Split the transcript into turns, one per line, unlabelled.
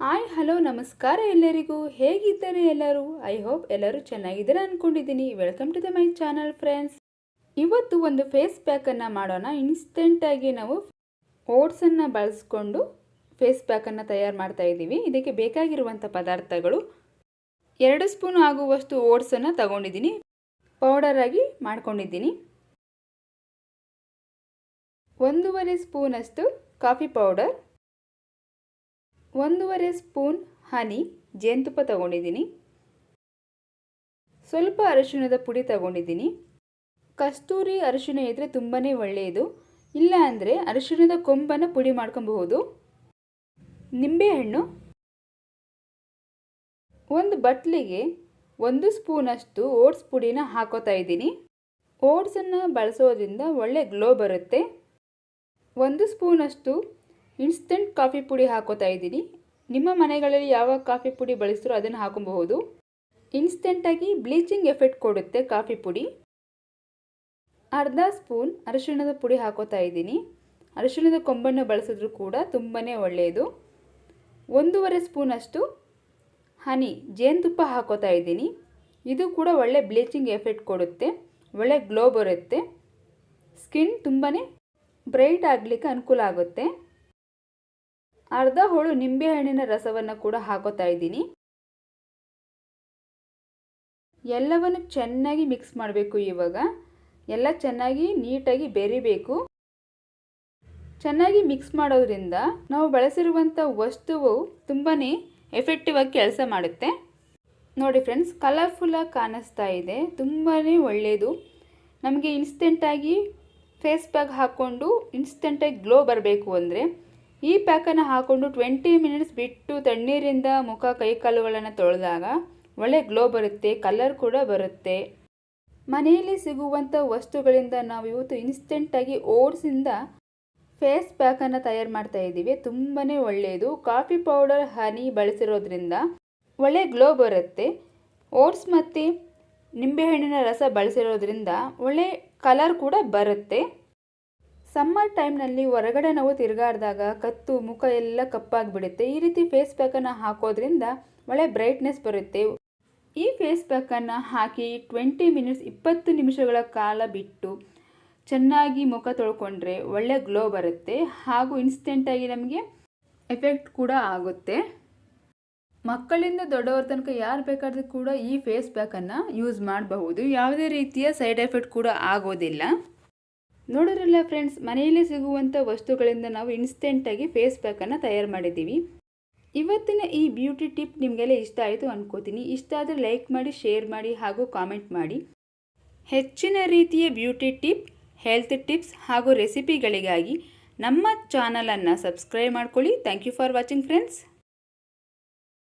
Hi, hello, ನಮಸ್ಕಾರ ಎಲ್ಲರಿಗೂ. ಹೇಗಿದ್ದಾರೆ ಎಲ್ಲರೂ? ಐ ಹೋಪ್ ಎಲ್ಲರೂ ಚೆನ್ನಾಗಿದ್ದಾರೆ ಅಂದ್ಕೊಂಡಿದ್ದೀನಿ welcome to the my channel friends ಇವತ್ತು ಒಂದು ಫೇಸ್ ಪ್ಯಾಕನ್ನು ಮಾಡೋಣ. ಇನ್ಸ್ಟೆಂಟಾಗಿ ನಾವು ಓಟ್ಸನ್ನು ಬಳಸ್ಕೊಂಡು ಫೇಸ್ ಪ್ಯಾಕನ್ನು ತಯಾರು ಮಾಡ್ತಾ ಇದ್ದೀವಿ. ಇದಕ್ಕೆ ಬೇಕಾಗಿರುವಂಥ ಪದಾರ್ಥಗಳು ಎರಡು ಸ್ಪೂನ್ ಆಗುವಷ್ಟು ಓಟ್ಸನ್ನು ತಗೊಂಡಿದ್ದೀನಿ. ಪೌಡರಾಗಿ ಮಾಡ್ಕೊಂಡಿದ್ದೀನಿ. ಒಂದೂವರೆ ಸ್ಪೂನಷ್ಟು ಕಾಫಿ ಪೌಡರ್ ಒಂದೂವರೆ ಸ್ಪೂನ್ ಹನಿ ಜೇನುತುಪ್ಪ ತಗೊಂಡಿದ್ದೀನಿ. ಸ್ವಲ್ಪ ಅರಿಶಿಣದ ಪುಡಿ ತಗೊಂಡಿದ್ದೀನಿ. ಕಸ್ತೂರಿ ಅರಿಶಿಣ ಇದ್ದರೆ ತುಂಬಾ ಒಳ್ಳೆಯದು. ಇಲ್ಲ ಅಂದರೆ ಅರಿಶಿಣದ ಕೊಂಬನ್ನು ಪುಡಿ ಮಾಡ್ಕೊಬಹುದು. ನಿಂಬೆಹಣ್ಣು. ಒಂದು ಬಟ್ಲಿಗೆ ಒಂದು ಸ್ಪೂನಷ್ಟು ಓಟ್ಸ್ ಪುಡಿನ ಹಾಕೋತಾ ಇದ್ದೀನಿ. ಓಟ್ಸನ್ನು ಬಳಸೋದ್ರಿಂದ ಒಳ್ಳೆ ಗ್ಲೋ ಬರುತ್ತೆ. ಒಂದು ಸ್ಪೂನಷ್ಟು ಇನ್ಸ್ಟೆಂಟ್ ಕಾಫಿ ಪುಡಿ ಹಾಕೋತಾ ಇದ್ದೀನಿ. ನಿಮ್ಮ ಮನೆಗಳಲ್ಲಿ ಯಾವ ಕಾಫಿ ಪುಡಿ ಬಳಸಿದ್ರೂ ಅದನ್ನು ಹಾಕೊಬಹುದು. ಇನ್ಸ್ಟೆಂಟಾಗಿ ಬ್ಲೀಚಿಂಗ್ ಎಫೆಕ್ಟ್ ಕೊಡುತ್ತೆ ಕಾಫಿ ಪುಡಿ. ಅರ್ಧ ಸ್ಪೂನ್ ಅರಿಶಿಣದ ಪುಡಿ ಹಾಕೋತಾ ಇದ್ದೀನಿ. ಅರಿಶಿಣದ ಕೊಂಬನ್ನು ಬಳಸಿದ್ರೂ ಕೂಡ ತುಂಬಾ ಒಳ್ಳೆಯದು. ಒಂದೂವರೆ ಸ್ಪೂನಷ್ಟು ಹನಿ ಜೇನುತುಪ್ಪ ಹಾಕೋತಾ ಇದ್ದೀನಿ. ಇದು ಕೂಡ ಒಳ್ಳೆ ಬ್ಲೀಚಿಂಗ್ ಎಫೆಕ್ಟ್ ಕೊಡುತ್ತೆ. ಒಳ್ಳೆ ಗ್ಲೋ ಬರುತ್ತೆ. ಸ್ಕಿನ್ ತುಂಬಾ ಬ್ರೈಟ್ ಆಗಲಿಕ್ಕೆ ಅನುಕೂಲ ಆಗುತ್ತೆ. ಅರ್ಧ ಹೋಳು ನಿಂಬೆಹಣ್ಣಿನ ರಸವನ್ನು ಕೂಡ ಹಾಕೋತಾ ಇದ್ದೀನಿ. ಎಲ್ಲವನ್ನು ಚೆನ್ನಾಗಿ ಮಿಕ್ಸ್ ಮಾಡಬೇಕು ಇವಾಗ. ಎಲ್ಲ ಚೆನ್ನಾಗಿ ನೀಟಾಗಿ ಬೆರಿಬೇಕು. ಚೆನ್ನಾಗಿ ಮಿಕ್ಸ್ ಮಾಡೋದ್ರಿಂದ ನಾವು ಬಳಸಿರುವಂಥ ವಸ್ತುವು ತುಂಬಾ ಎಫೆಕ್ಟಿವ್ ಆಗಿ ಕೆಲಸ ಮಾಡುತ್ತೆ. ನೋಡಿ ಫ್ರೆಂಡ್ಸ್ ಕಲರ್ಫುಲ್ಲಾಗಿ ಕಾಣಿಸ್ತಾ ಇದೆ. ತುಂಬಾ ಒಳ್ಳೆಯದು ನಮಗೆ ಇನ್ಸ್ಟೆಂಟಾಗಿ ಫೇಸ್ ಪ್ಯಾಕ್ ಹಾಕ್ಕೊಂಡು ಇನ್ಸ್ಟೆಂಟಾಗಿ ಗ್ಲೋ ಬರಬೇಕು ಅಂದರೆ ಈ ಪ್ಯಾಕನ್ನು ಹಾಕ್ಕೊಂಡು ಟ್ವೆಂಟಿ ಮಿನಿಟ್ಸ್ ಬಿಟ್ಟು ತಣ್ಣೀರಿಂದ ಮುಖ ಕೈ ಕಾಲುಗಳನ್ನು ತೊಳೆದಾಗ ಒಳ್ಳೆ ಗ್ಲೋ ಬರುತ್ತೆ, ಕಲರ್ ಕೂಡ ಬರುತ್ತೆ. ಮನೆಯಲ್ಲಿ ಸಿಗುವಂಥ ವಸ್ತುಗಳಿಂದ ನಾವು ಇವತ್ತು ಇನ್ಸ್ಟೆಂಟಾಗಿ ಓಟ್ಸಿಂದ ಫೇಸ್ ಪ್ಯಾಕನ್ನು ತಯಾರು ಮಾಡ್ತಾ ಇದ್ದೀವಿ. ತುಂಬಾ ಒಳ್ಳೆಯದು. ಕಾಫಿ ಪೌಡರ್, ಹನಿ ಬಳಸಿರೋದ್ರಿಂದ ಒಳ್ಳೆ ಗ್ಲೋ ಬರುತ್ತೆ. ಓಟ್ಸ್ ಮತ್ತು ನಿಂಬೆಹಣ್ಣಿನ ರಸ ಬಳಸಿರೋದ್ರಿಂದ ಒಳ್ಳೆ ಕಲರ್ ಕೂಡ ಬರುತ್ತೆ. ಸಮ್ಮರ್ ಟೈಮ್ನಲ್ಲಿ ಹೊರಗಡೆ ನಾವು ತಿರುಗಾಡಿದಾಗ ಕತ್ತು, ಮುಖ ಎಲ್ಲ ಕಪ್ಪಾಗಿಬಿಡುತ್ತೆ. ಈ ರೀತಿ ಫೇಸ್ ಪ್ಯಾಕನ್ನು ಹಾಕೋದ್ರಿಂದ ಒಳ್ಳೆ ಬ್ರೈಟ್ನೆಸ್ ಬರುತ್ತೆ. ಈ ಫೇಸ್ ಪ್ಯಾಕನ್ನು ಹಾಕಿ ಟ್ವೆಂಟಿ ಮಿನಿಟ್ಸ್ ಇಪ್ಪತ್ತು ನಿಮಿಷಗಳ ಕಾಲ ಬಿಟ್ಟು ಚೆನ್ನಾಗಿ ಮುಖ ತೊಳ್ಕೊಂಡ್ರೆ ಒಳ್ಳೆ ಗ್ಲೋ ಬರುತ್ತೆ. ಹಾಗೂ ಇನ್ಸ್ಟೆಂಟಾಗಿ ನಮಗೆ ಎಫೆಕ್ಟ್ ಕೂಡ ಆಗುತ್ತೆ. ಮಕ್ಕಳಿಂದ ದೊಡ್ಡವರ ತನಕ ಯಾರು ಬೇಕಾದರೂ ಕೂಡ ಈ ಫೇಸ್ ಪ್ಯಾಕನ್ನು ಯೂಸ್ ಮಾಡಬಹುದು. ಯಾವುದೇ ರೀತಿಯ ಸೈಡ್ ಎಫೆಕ್ಟ್ ಕೂಡ ಆಗೋದಿಲ್ಲ. ನೋಡಿರಲ್ಲ ಫ್ರೆಂಡ್ಸ್ ಮನೆಯಲ್ಲೇ ಸಿಗುವಂಥ ವಸ್ತುಗಳಿಂದ ನಾವು ಇನ್ಸ್ಟೆಂಟಾಗಿ ಫೇಸ್ ಪ್ಯಾಕನ್ನು ತಯಾರು ಮಾಡಿದ್ದೀವಿ. ಇವತ್ತಿನ ಈ ಬ್ಯೂಟಿ ಟಿಪ್ ನಿಮಗೆಲ್ಲ ಇಷ್ಟ ಆಯಿತು ಅನ್ಕೋತೀನಿ. ಇಷ್ಟ ಆದರೆ ಲೈಕ್ ಮಾಡಿ ಶೇರ್ ಮಾಡಿ ಹಾಗೂ ಕಾಮೆಂಟ್ ಮಾಡಿ. ಹೆಚ್ಚಿನ ರೀತಿಯ ಬ್ಯೂಟಿ ಟಿಪ್ ಹೆಲ್ತ್ ಟಿಪ್ಸ್ ಹಾಗೂ ರೆಸಿಪಿಗಳಿಗಾಗಿ ನಮ್ಮ ಚಾನಲನ್ನು ಸಬ್ಸ್ಕ್ರೈಬ್ ಮಾಡ್ಕೊಳ್ಳಿ. Thank you for watching friends